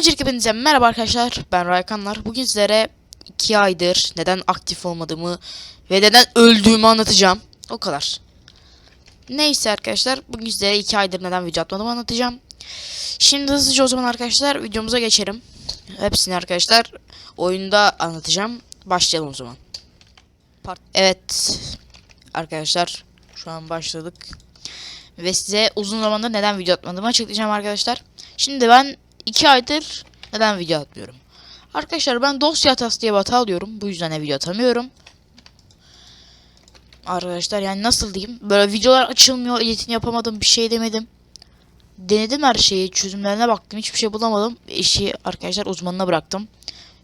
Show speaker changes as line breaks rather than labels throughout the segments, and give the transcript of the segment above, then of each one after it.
Öncelikle hepinize merhaba arkadaşlar. Ben Raykanlar. Bugün sizlere 2 aydır neden aktif olmadığımı ve neden öldüğümü anlatacağım. O kadar. Neyse arkadaşlar. Bugün sizlere 2 aydır neden video atmadığımı anlatacağım. Şimdi hızlıca o zaman arkadaşlar videomuza geçelim. Hepsini arkadaşlar oyunda anlatacağım. Başlayalım o zaman. Part- Evet. Arkadaşlar şu an başladık. Ve size uzun zamandır neden video atmadığımı açıklayacağım arkadaşlar. Şimdi ben 2 aydır neden video atmıyorum? Arkadaşlar ben dosya hatası diye bir alıyorum. Bu yüzden de video atamıyorum. Arkadaşlar yani nasıl diyeyim? Böyle videolar açılmıyor. Editini yapamadım. Bir şey demedim. Denedim her şeyi. Çözümlerine baktım. Hiçbir şey bulamadım. İşi arkadaşlar uzmanına bıraktım.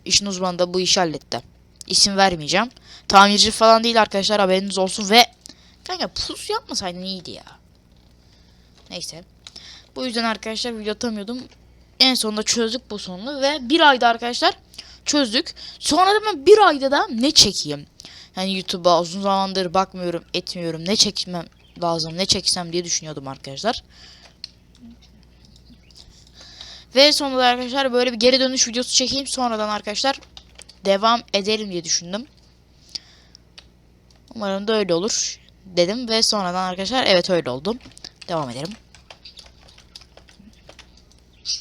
İşin uzmanı da bu işi halletti. İsim vermeyeceğim. Tamirci falan değil arkadaşlar haberiniz olsun ve kanka pus yapmasaydın iyiydi ya. Neyse. Bu yüzden arkadaşlar video atamıyordum. En sonunda çözdük bu sorunu ve bir ayda arkadaşlar çözdük. Sonra da ben bir ayda da ne çekeyim? Yani YouTube'a uzun zamandır bakmıyorum, etmiyorum. Ne çekmem lazım, ne çeksem diye düşünüyordum arkadaşlar. Ve sonunda da arkadaşlar böyle bir geri dönüş videosu çekeyim. Sonradan arkadaşlar devam ederim diye düşündüm. Umarım da öyle olur dedim ve sonradan arkadaşlar evet öyle oldu. Devam edelim.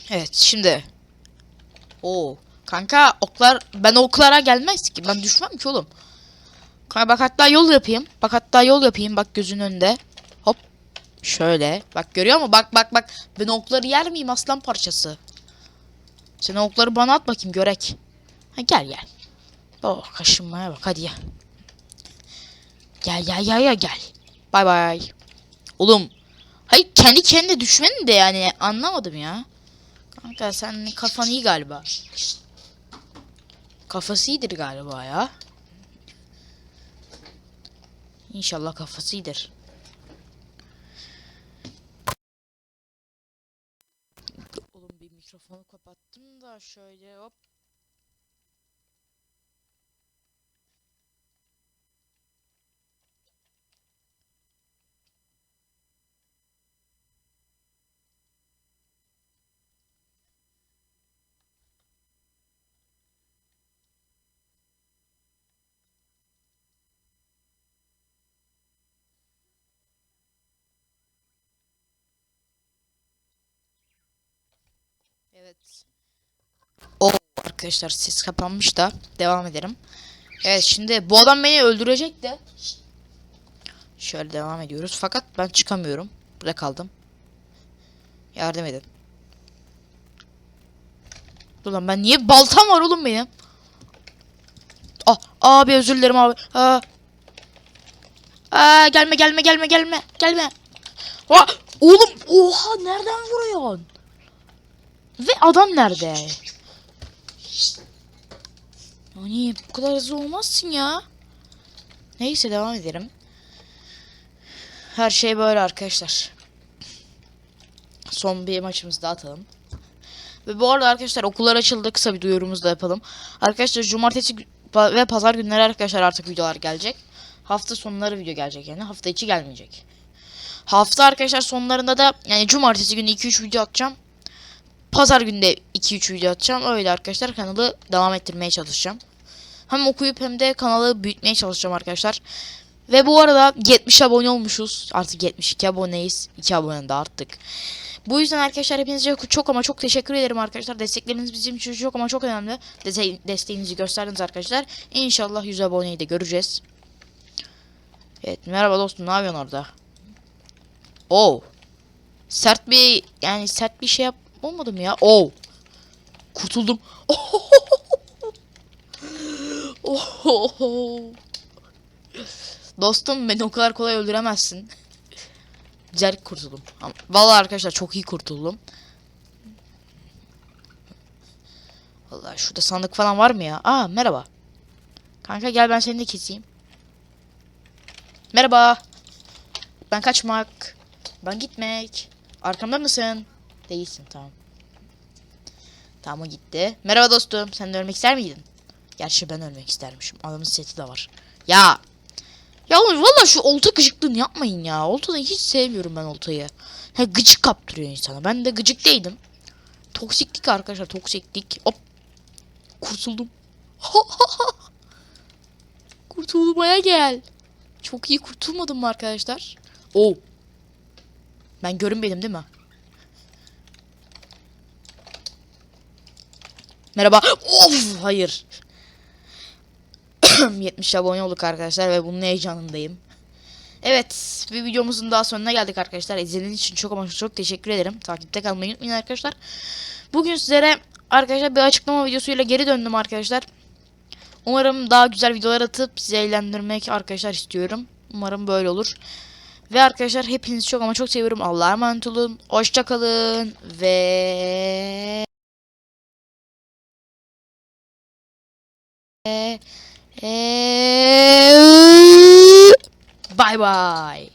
Evet şimdi. Oo kanka oklar ben oklara gelmez ki. Ben düşmem ki oğlum. Kanka bak hatta yol yapayım. Bak hatta yol yapayım bak gözün önünde. Hop. Şöyle. Bak görüyor musun? Bak bak bak. Ben okları yer miyim aslan parçası? Sen okları bana at bakayım görek. Ha gel gel. Oh kaşınmaya bak hadi ya. Gel gel gel gel gel. Bay bay. Oğlum. Hayır kendi kendine düşmenin de yani anlamadım ya. Kanka sen kafan iyi galiba. Kafası iyidir galiba ya. İnşallah kafası iyidir. Oğlum bir mikrofonu kapattım da şöyle hop. Evet. O arkadaşlar ses kapanmış da devam edelim. Evet şimdi bu adam beni öldürecek de. Şöyle devam ediyoruz. Fakat ben çıkamıyorum. Burada kaldım. Yardım edin. Ulan ben niye baltam var oğlum benim? Ah abi özür dilerim abi. Aa. Aa, gelme gelme gelme gelme gelme. Aa, oğlum oha nereden vuruyorsun? Ve adam nerede? Yani bu kadar hızlı olmazsın ya. Neyse devam edelim. Her şey böyle arkadaşlar. Son bir maçımızı da atalım. Ve bu arada arkadaşlar okullar açıldı. Kısa bir duyurumuzu da yapalım. Arkadaşlar cumartesi ve pazar günleri arkadaşlar artık videolar gelecek. Hafta sonları video gelecek yani. Hafta içi gelmeyecek. Hafta arkadaşlar sonlarında da yani cumartesi günü 2-3 video atacağım. Pazar günde 2-3 video atacağım. Öyle arkadaşlar kanalı devam ettirmeye çalışacağım. Hem okuyup hem de kanalı büyütmeye çalışacağım arkadaşlar. Ve bu arada 70 abone olmuşuz. Artık 72 aboneyiz. 2 abone de arttık. Bu yüzden arkadaşlar hepinize çok ama çok teşekkür ederim arkadaşlar. Destekleriniz bizim için çok ama çok önemli. Dese- desteğinizi gösterdiniz arkadaşlar. İnşallah 100 aboneyi de göreceğiz. Evet merhaba dostum ne yapıyorsun orada? Oo. Sert bir yani sert bir şey yap olmadı mı ya? Oo. Kurtuldum. Dostum beni o kadar kolay öldüremezsin. Cerk kurtuldum. Vallahi arkadaşlar çok iyi kurtuldum. Vallahi şurada sandık falan var mı ya? Aa merhaba. Kanka gel ben seni de keseyim. Merhaba. Ben kaçmak. Ben gitmek. Arkamda mısın? Değilsin tamam. Tamam o gitti. Merhaba dostum. Sen de ölmek ister miydin? Gerçi ben ölmek istermişim. Adamın seti de var. Ya. Ya oğlum valla şu olta gıcıklığını yapmayın ya. Oltayı hiç sevmiyorum ben oltayı. Ha, gıcık kaptırıyor insana. Ben de gıcık değilim. Toksiklik arkadaşlar toksiklik. Hop. Kurtuldum. Kurtulmaya gel. Çok iyi kurtulmadım mı arkadaşlar? Oo. Ben görünmedim değil mi? Merhaba. Of hayır. 70 abone olduk arkadaşlar ve bunun heyecanındayım. Evet, bir videomuzun daha sonuna geldik arkadaşlar. İzlediğiniz için çok ama çok teşekkür ederim. Takipte kalmayı unutmayın arkadaşlar. Bugün sizlere arkadaşlar bir açıklama videosuyla geri döndüm arkadaşlar. Umarım daha güzel videolar atıp sizi eğlendirmek arkadaşlar istiyorum. Umarım böyle olur. Ve arkadaşlar hepinizi çok ama çok seviyorum. Allah'a emanet olun. Hoşça kalın ve Bye bye.